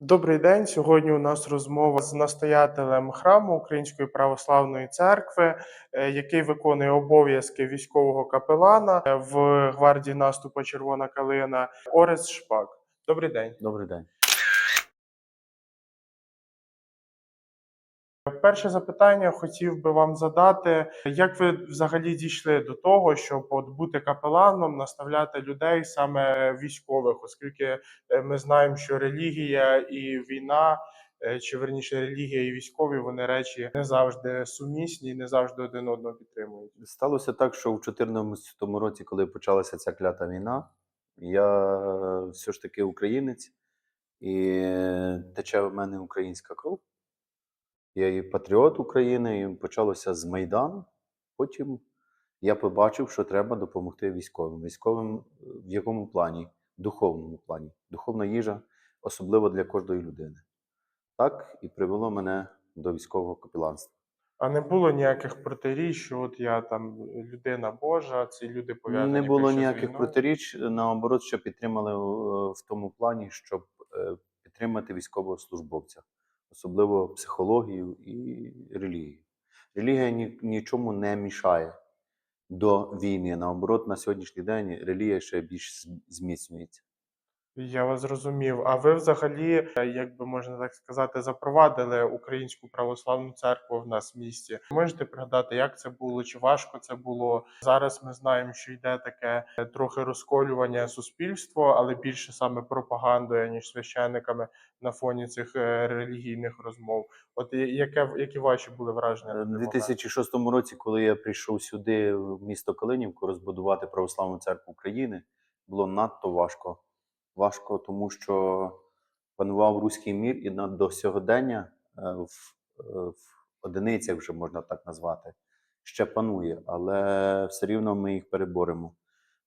Добрий день. Сьогодні у нас розмова з настоятелем храму Української православної церкви, е, який виконує обов'язки військового капелана е, в гвардії наступу Червона калина Орес Шпак. Добрий день. Добрий день. Перше запитання хотів би вам задати: як ви взагалі дійшли до того, щоб от бути капеланом, наставляти людей саме військових, оскільки е, ми знаємо, що релігія і війна, е, чи верніше релігія і військові, вони речі не завжди сумісні, не завжди один одного підтримують. Сталося так, що в 2014 році, коли почалася ця клята війна, я все ж таки українець, і тече в мене українська кров. Я і патріот України, і почалося з Майдану. Потім я побачив, що треба допомогти військовим. Військовим е, в якому плані? Духовному плані. Духовна їжа, особливо для кожної людини. Так і привело мене до військового капеланства. А не було ніяких протиріч, що от я там людина Божа, ці люди пов'язані Не було ніяких протиріч, наоборот, що підтримали е, в тому плані, щоб е, підтримати військовослужбовця, особливо психологію і релігію. Релігія ні, нічому не мішає до війни. Наоборот, на сьогоднішній день релігія ще більш зміцнюється. Я вас зрозумів. А ви взагалі, е, як би можна так сказати, запровадили українську православну церкву в нас в місті. Можете пригадати, як це було, чи важко це було? Зараз ми знаємо, що йде таке е, трохи розколювання суспільства, але більше саме пропагандою, ніж священниками на фоні цих е, релігійних розмов. От яке які ваші були враження? У 2006 році, коли я прийшов сюди, в місто Калинівку, розбудувати Православну церкву України, було надто важко. Важко, тому що панував руський мір, і на до сьогодення е, в, е, в одиницях вже можна так назвати, ще панує, але все рівно ми їх переборемо.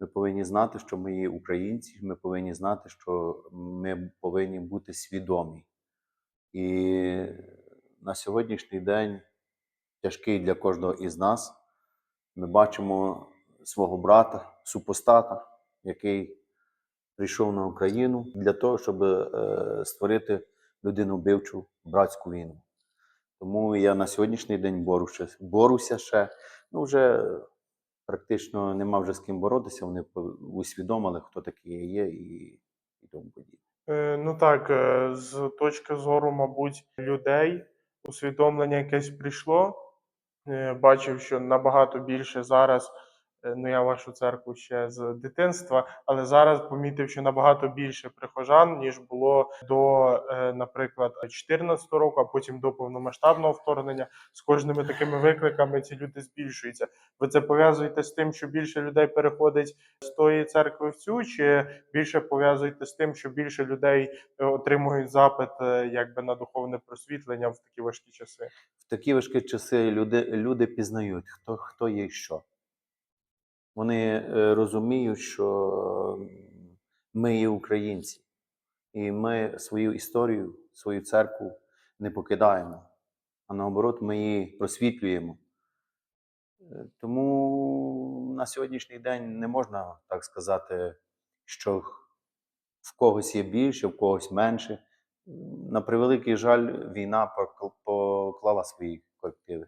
Ми повинні знати, що ми є українці, ми повинні знати, що ми повинні бути свідомі. І на сьогоднішній день тяжкий для кожного із нас. Ми бачимо свого брата, супостата, який прийшов на Україну для того, щоб е, створити людинобивчу братську війну. Тому я на сьогоднішній день борюся, борюся ще. Ну, вже практично нема вже з ким боротися. Вони усвідомили, хто такий я є і, і тому подібне. Е, Ну так, е, з точки зору, мабуть, людей усвідомлення якесь прийшло. Бачив, що набагато більше зараз. Е, Ну, я вашу церкву ще з дитинства, але зараз помітив, що набагато більше прихожан, ніж було до, е, наприклад, 14 року, а потім до повномасштабного вторгнення. З кожними такими викликами ці люди збільшуються. Ви це пов'язуєте з тим, що більше людей переходить з тої церкви в цю, чи більше пов'язуєте з тим, що більше людей е, отримують запит якби на духовне просвітлення в такі важкі часи? В такі важкі часи люди, люди пізнають, хто, хто є і що. Вони е, розуміють, що ми є українці, і ми свою історію, свою церкву не покидаємо, а наоборот, ми її просвітлюємо. Е, Тому на сьогоднішній день не можна так сказати, що в когось є більше, в когось менше. На превеликий жаль, війна поклала свої корективи.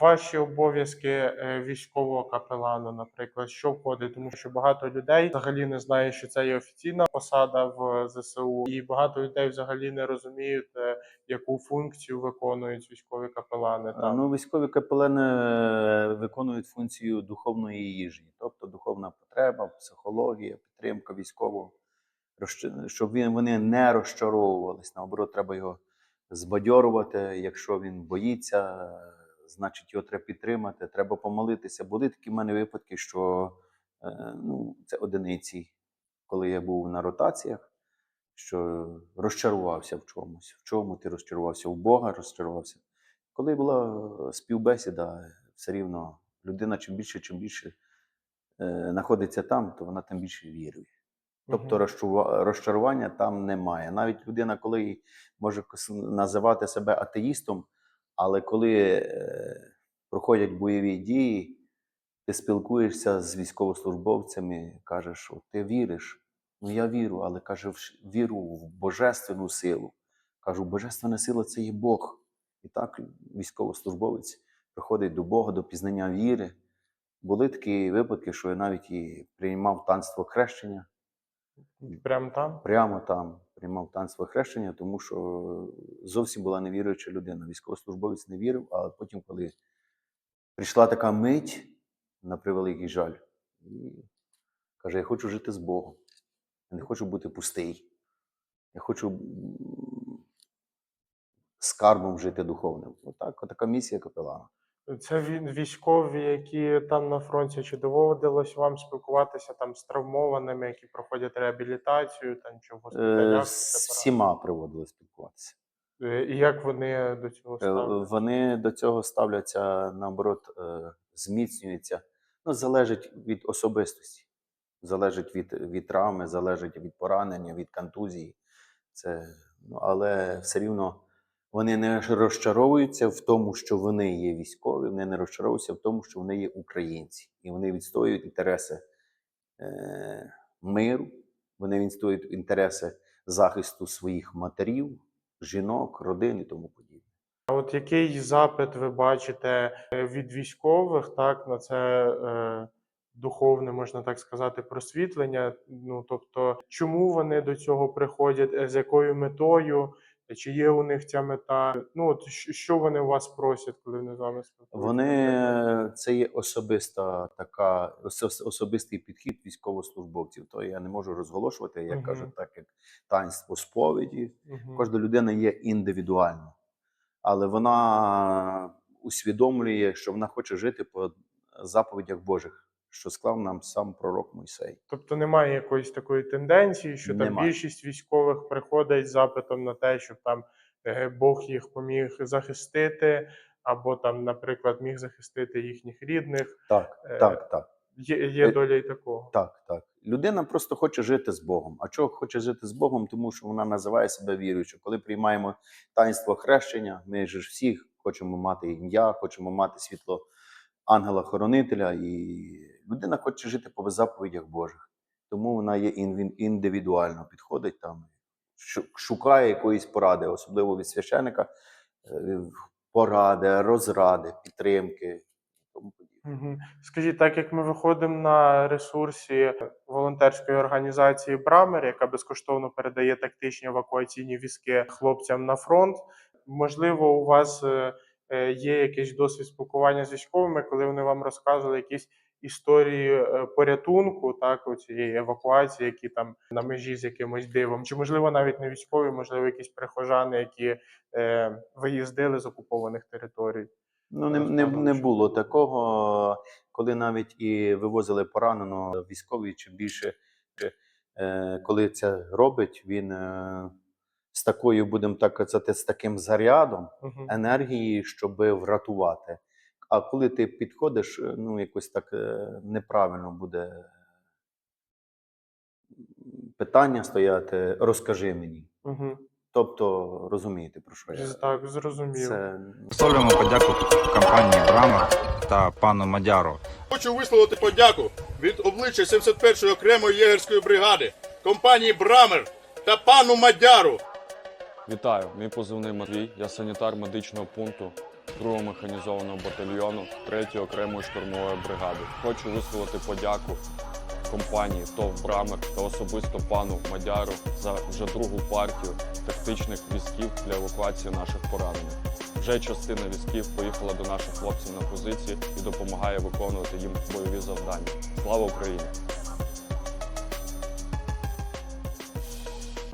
Ваші обов'язки е, військового капелана, наприклад, що входить, тому що багато людей взагалі не знає, що це є офіційна посада в ЗСУ, і багато людей взагалі не розуміють, е, яку функцію виконують військові капелани. Там Ну, військові капелани е, виконують функцію духовної їжі, тобто духовна потреба, психологія, підтримка військового, щоб вони не розчаровувались. Наоборот, треба його збадьорувати. Якщо він боїться, е, значить його треба підтримати, треба помолитися. Були такі в мене випадки, що е, ну, це одиниці, коли я був на ротаціях, що розчарувався в чомусь. В чому ти розчарувався? У Бога розчарувався. Коли була співбесіда, все рівно людина чим більше, чим більше е, знаходиться там, то вона тим більше вірує. Тобто розчарування там немає. Навіть людина, коли може називати себе атеїстом, але коли е, проходять бойові дії, ти спілкуєшся з військовослужбовцями, кажеш, от ти віриш, Ну я вірю, але каже, віру в божественну силу. Кажу, божественна сила це є Бог. І так військовослужбовець приходить до Бога, до пізнання віри. Були такі випадки, що я навіть і приймав танство хрещення Прямо там? прямо там приймав танство хрещення, тому що зовсім була невіруюча людина. Військовослужбовець не вірив, а потім, коли прийшла така мить, на превеликий жаль, і каже: Я хочу жити з Богом. Я не хочу бути пустий. Я хочу скарбом жити духовним. Отак, отака місія капелана. Це ві- військові, які там на фронті, чи доводилось вам спілкуватися там з травмованими, які проходять реабілітацію, там чи в Е, госпіталях? з всіма приводили спілкуватися. Е, І як вони до цього Е, ставляться? Вони до цього ставляться, наоборот, зміцнюються. Ну, залежить від особистості, залежить від, від травми, залежить від поранення, від контузії. Це, ну, але все рівно вони не розчаровуються в тому, що вони є військові, вони не розчаровуються в тому, що вони є українці. І вони відстоюють інтереси е, миру, вони відстоюють інтереси захисту своїх матерів, жінок, родин і тому подібне. А от який запит ви бачите е, від військових, так, на це е, духовне, можна так сказати, просвітлення? Ну тобто, чому вони до цього приходять, е, з якою метою? Чи є у них ця мета? Ну от що вони у вас просять, коли вони з вами спілкуються? Вони це є особиста така особистий підхід військовослужбовців. То я не можу розголошувати, як Мгм. кажуть, так як таїнство сповіді. Мгм. Кожна людина є індивідуальна, але вона усвідомлює, що вона хоче жити по заповідях Божих, що склав нам сам пророк Мойсей. Тобто немає якоїсь такої тенденції, що там Немає. більшість військових приходить з запитом на те, щоб там е, Бог їх поміг захистити, або там, наприклад, міг захистити їхніх рідних. Так, Е, так, так. Є, є Е, доля і такого. Так, так. Людина просто хоче жити з Богом. А чого хоче жити з Богом? Тому що вона називає себе віруючою. Коли приймаємо таїнство хрещення, ми ж всі хочемо мати ім'я, хочемо мати світло ангела-хоронителя, і людина хоче жити по заповідях Божих. Тому вона є індивідуально підходить там, шу- шукає якоїсь поради, особливо від священика, е, поради, розради, підтримки. Тому подібне. Скажіть, так як ми виходимо на ресурсі волонтерської організації Брамер, яка безкоштовно передає тактичні евакуаційні візки хлопцям на фронт, можливо, у вас е, є якийсь досвід спілкування з військовими, коли вони вам розказували якісь історії е, порятунку, так, у цієї евакуації, які там на межі з якимось дивом, чи можливо навіть не військові, можливо, якісь прихожани, які е, виїздили з окупованих територій. Ну, не, не, не було такого, коли навіть і вивозили пораненого військовий чи більше, е, коли це робить, він е, з такою, будемо так казати, з таким зарядом Мгм. енергії, щоб врятувати. А коли ти підходиш, е, ну якось так е, неправильно буде питання стояти, розкажи мені. Мгм. Тобто, розумієте, про що я? Так, зрозуміло. Це Висловлюємо подяку компанії Брамер та пану Мадяру Хочу висловити подяку від обличчя 71-ї окремої єгерської бригади, компанії Брамер та пану Мадяру. Вітаю, мій позивний Матвій. Я санітар медичного пункту 2-го механізованого батальйону 3-ї окремої штурмової бригади. Хочу висловити подяку компанії ТОВ Брамер та особисто пану Мадяру за вже другу партію тактичних візків для евакуації наших поранених. Вже частина візків поїхала до наших хлопців на позиції і допомагає виконувати їм бойові завдання. Слава Україні!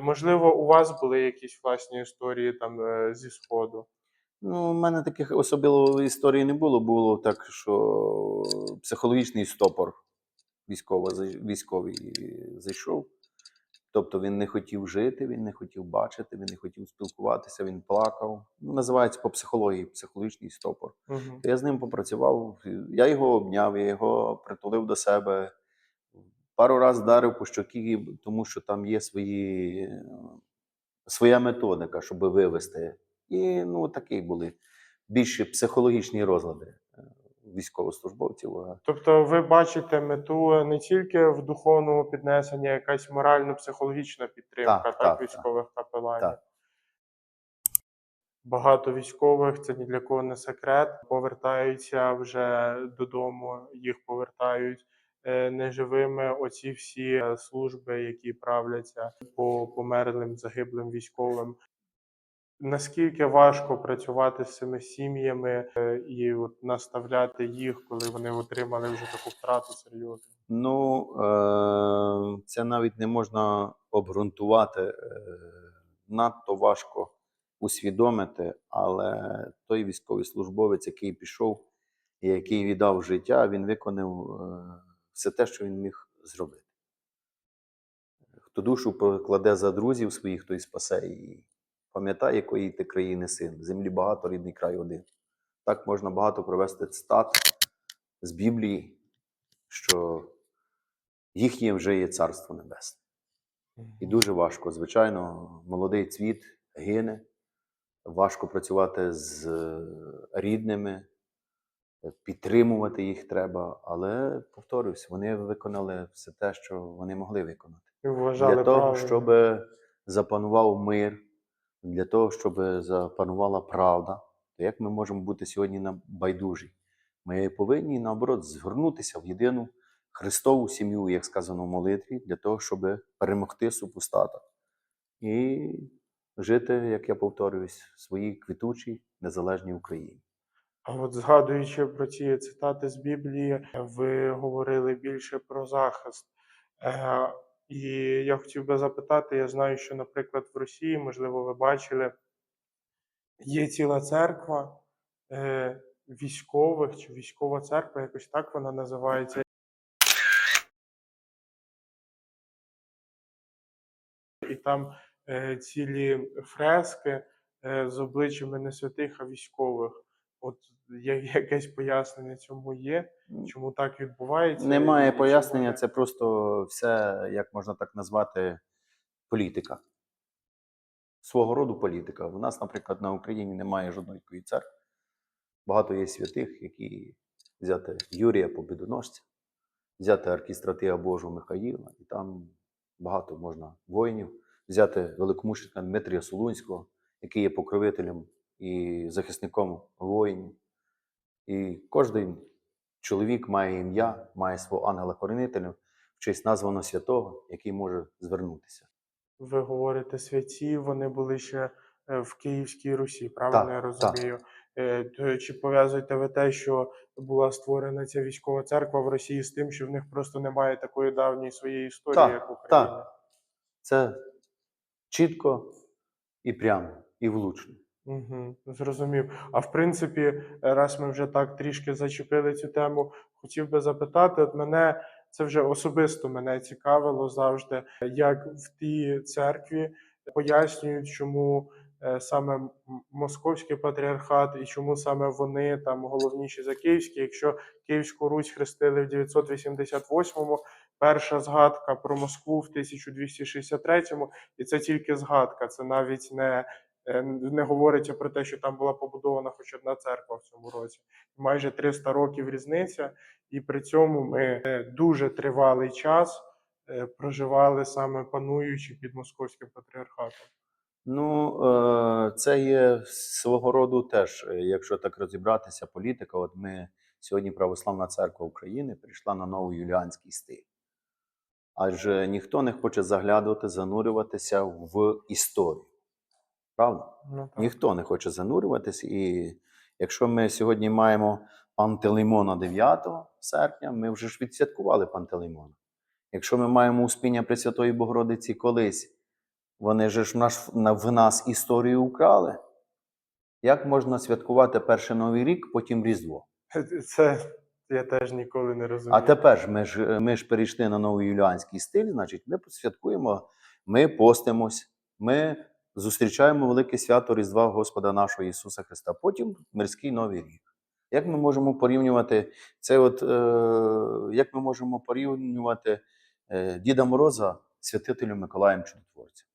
Можливо, у вас були якісь власні історії там е, зі сходу. Ну, у мене таких особливо історій не було. Було так, що психологічний стопор військово, військовий зайшов. Тобто він не хотів жити, він не хотів бачити, він не хотів спілкуватися, він плакав. Ну, називається по психології психологічний стопор. Угу. Я з ним попрацював, я його обняв, я його притулив до себе. Пару разів вдарив по щокі, тому що там є свої, своя методика, щоб вивести. І ну, такі були більше психологічні розлади е, військовослужбовців. Тобто ви бачите мету не тільки в духовному піднесенні, а якась морально-психологічна підтримка Так, так, так, так. військових капеланів. Так. Багато військових, це ні для кого не секрет, повертаються вже додому, їх повертають неживими. Оці всі е, служби, які правляться по померлим загиблим військовим. Наскільки важко працювати з цими сім'ями е, і от наставляти їх, коли вони отримали вже таку втрату серйозну? Ну, е- це навіть не можна обґрунтувати. Е- надто важко усвідомити, але той військовий службовець, який пішов і який віддав життя, він виконав е- все те, що він міг зробити. Хто душу покладе за друзів своїх, той спасе її. Пам'ятай, якої ти країни син. Землі багато, рідний край один. Так можна багато провести цитат з Біблії, що їхнє вже є царство небесне. І дуже важко, звичайно, молодий цвіт гине, важко працювати з е, рідними, підтримувати їх треба, але повторюсь, вони виконали все те, що вони могли виконати. Вважали Для того, правильно. щоб запанував мир, для того, щоб запанувала правда, то як ми можемо бути сьогодні на байдужі? Ми повинні, наоборот, згорнутися в єдину Христову сім'ю, як сказано в молитві, для того, щоб перемогти супостата і жити, як я повторююсь, в своїй квітучій незалежній Україні. А от згадуючи про ці цитати з Біблії, ви говорили більше про захист. Е, і я хотів би запитати: я знаю, що, наприклад, в Росії, можливо, ви бачили, є ціла церква е, військових чи військова церква, якось так вона називається. І там е, цілі фрески з обличчями не святих, а військових. От є якесь пояснення цьому є, чому так відбувається? Немає і пояснення, не- це просто все, як можна так назвати, політика. Свого роду політика. У нас, наприклад, на Україні немає жодної церкви. Багато є святих, які взяти Юрія Побідоносця, взяти аркістратига Божого Михаїла, і там багато можна воїнів, взяти великомученика Дмитрія Солунського, який є покровителем і захисником воїнів. І кожен чоловік має ім'я, має свого ангела-хоронителя, в честь названого святого, який може звернутися. Ви говорите святі, вони були ще е, в Київській Русі, правильно Так, я розумію? Е, то Чи пов'язуєте ви те, що була створена ця військова церква в Росії з тим, що в них просто немає такої давньої своєї історії, Так, як в Україні? так. Це чітко і прямо, і влучно. Угу, зрозумів. А в принципі, раз ми вже так трішки зачепили цю тему, хотів би запитати, от мене це вже особисто мене цікавило завжди, як в тій церкві пояснюють, чому е, саме московський патріархат і чому саме вони там головніші за київський, якщо Київську Русь хрестили в 988-му, перша згадка про Москву в 1263-му, і це тільки згадка, це навіть не не говориться про те, що там була побудована хоч одна церква в цьому році. Майже 300 років різниця, і при цьому ми е, дуже тривалий час е, проживали саме пануючи під московським патріархатом. Ну, е, це є свого роду теж, е, якщо так розібратися, політика. От ми сьогодні Православна Церква України прийшла на новий юліанський стиль. Адже ніхто не хоче заглядувати, занурюватися в історію. Правда? Ну, так. Ніхто не хоче занурюватись. І якщо ми сьогодні маємо Пантелеймона 9 серпня, ми вже ж відсвяткували Пантелеймона. Якщо ми маємо Успіння Пресвятої Богородиці колись, вони же ж в, наш, в нас історію украли. Як можна святкувати перший Новий рік, потім Різдво? Це я теж ніколи не розумію. А тепер ж ми ж ми ж перейшли на новий юліанський стиль, значить, ми святкуємо, ми постимось, ми зустрічаємо велике свято Різдва Господа нашого Ісуса Христа. Потім мирський новий рік. Як ми можемо порівнювати це, от е, як ми можемо порівнювати е, Діда Мороза з святителем Миколаєм Чудотворцем?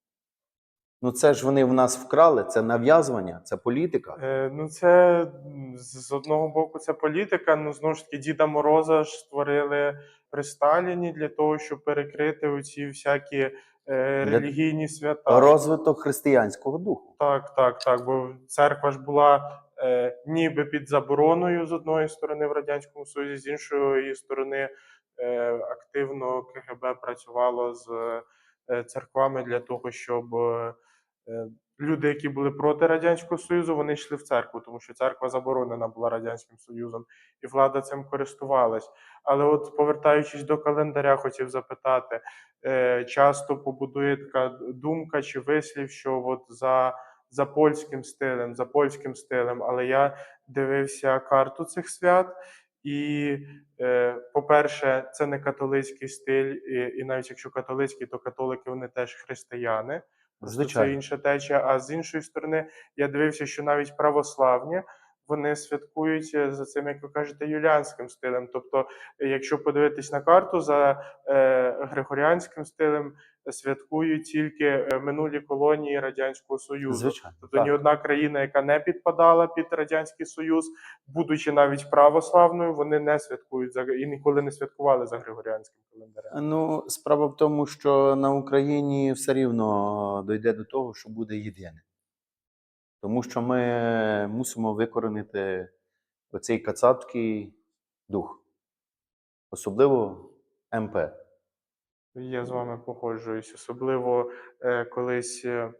Ну це ж вони в нас вкрали, це нав'язування, це політика. Е, Ну, це з одного боку, це політика. Ну знову ж таки, Діда Мороза ж створили при Сталіні для того, щоб перекрити оці всякі е, релігійні свята. Розвиток християнського духу. Так, так, так. Бо церква ж була е, ніби під забороною з одної сторони в радянському Союзі, з іншої сторони е, активно КГБ працювало з е, церквами для того, щоб е, люди, які були проти радянського союзу, вони йшли в церкву, тому що церква заборонена була радянським союзом, і влада цим користувалась. Але, от повертаючись до календаря, хотів запитати е, часто побудує така думка чи вислів, що от за, за польським стилем, за польським стилем, але я дивився карту цих свят. І, е, по-перше, це не католицький стиль, і, навіть якщо католицький, то католики вони теж християни. Просто це Звичайно. інша течія. А з іншої сторони, я дивився, що навіть православні вони святкують е, за цим, як ви кажете, юліанським стилем. Тобто, е, якщо подивитись на карту, за е, григоріанським стилем святкують тільки е, минулі колонії Радянського Союзу. Звичайно. Тобто так. ні одна країна, яка не підпадала під Радянський Союз, будучи навіть православною, вони не святкують за і ніколи не святкували за Григоріанським календарем. Ну, справа в тому, що на Україні все рівно дойде до того, що буде єдине. Тому що ми мусимо викоренити оцей кацапський дух, особливо МП. Я з вами погоджуюсь. Особливо е, колись е,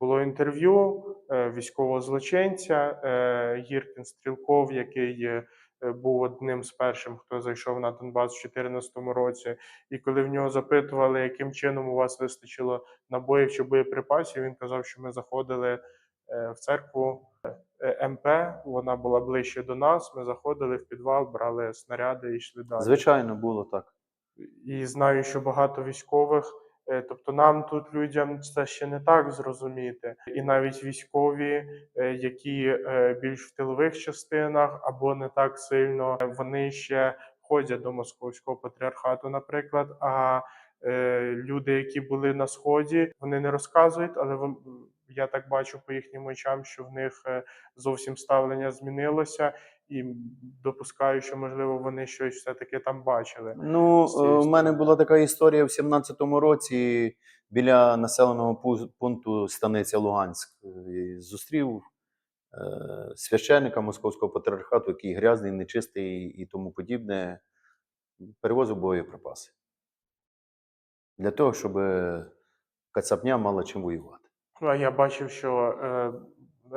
було інтерв'ю е, військового злочинця е, Гіркін Стрілков, який е, був одним з першим, хто зайшов на Донбас у 2014 році. І коли в нього запитували, яким чином у вас вистачило набоїв чи боєприпасів, він казав, що ми заходили в церкву е, МП. Вона була ближче до нас. Ми заходили в підвал, брали снаряди і йшли далі Звичайно, було так. і знаю, що багато військових. е, Тобто нам тут людям це ще не так зрозуміти, і навіть військові, е, які е, більш в тилових частинах або не так сильно, е, вони ще ходять до московського патріархату, наприклад. А е, люди, які були на сході, вони не розказують, але я так бачу по їхнім очам, що в них е, зовсім ставлення змінилося, і допускаю, що можливо вони щось все таки там бачили. Ну, е, у мене була така історія в 17-му році біля населеного пункту Станиця Луганськ. І Зустрів е, священника Московського патріархату, який грязний, нечистий і тому подібне, перевозив боєприпаси. Для того, щоб кацапня мала чим воювати. А я бачив, що е,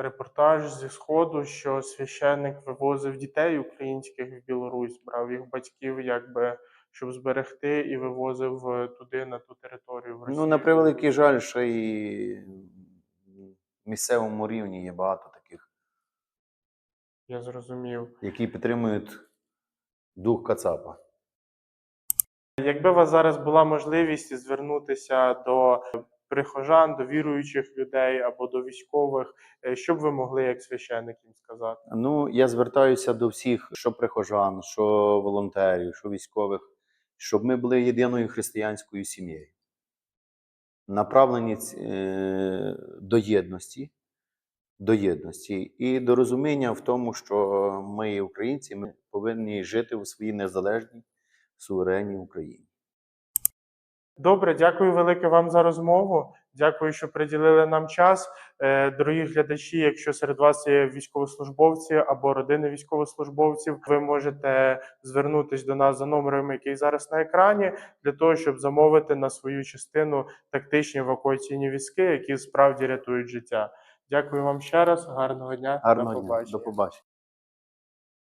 репортаж зі сходу, що священник вивозив дітей українських в Білорусь, брав їх батьків, якби щоб зберегти, і вивозив е, туди на ту територію. В Росію. Ну, на превеликий жаль, що і місцевому рівні є багато таких, Я зрозумів. які підтримують дух Кацапа. Якби у вас зараз була можливість звернутися до прихожан, до віруючих людей або до військових, е, що б ви могли як священник їм сказати? Ну, я звертаюся до всіх, що прихожан, що волонтерів, що військових, щоб ми були єдиною християнською сім'єю, направлені е, до єдності, до єдності і до розуміння в тому, що ми, українці, ми повинні жити у своїй незалежній, суверенній Україні. Добре, дякую велике вам за розмову. Дякую, що приділили нам час. Е, Дорогі глядачі, якщо серед вас є військовослужбовці або родини військовослужбовців, ви можете звернутись до нас за номером, який зараз на екрані, для того, щоб замовити на свою частину тактичні евакуаційні візки, які справді рятують життя. Дякую вам ще раз. Гарного дня. Гарного до дня, до побачення.